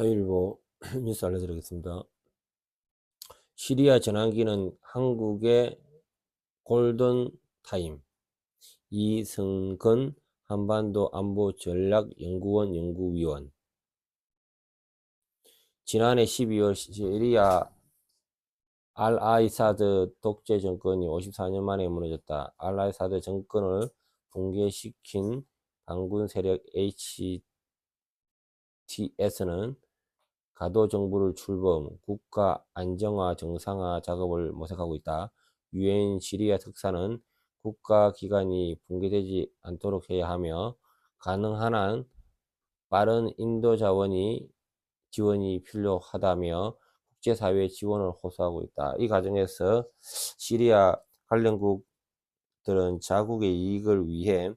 자유일보 뉴스 알려드리겠습니다. 시리아 전환기는 한국의 골든 타임. 이승근 한반도 안보 전략연구원 연구위원. 지난해 12월 시리아 알-아이사드 독재 정권이 54년 만에 무너졌다. 알-아이사드 정권을 붕괴시킨 반군 세력 HTS는 가도 정부를 출범, 국가 안정화 정상화 작업을 모색하고 있다. 유엔 시리아 특사는 국가 기관이 붕괴되지 않도록 해야 하며 가능한 한 빠른 인도 자원이 지원이 필요하다며 국제사회 지원을 호소하고 있다. 이 과정에서 시리아 관련국들은 자국의 이익을 위해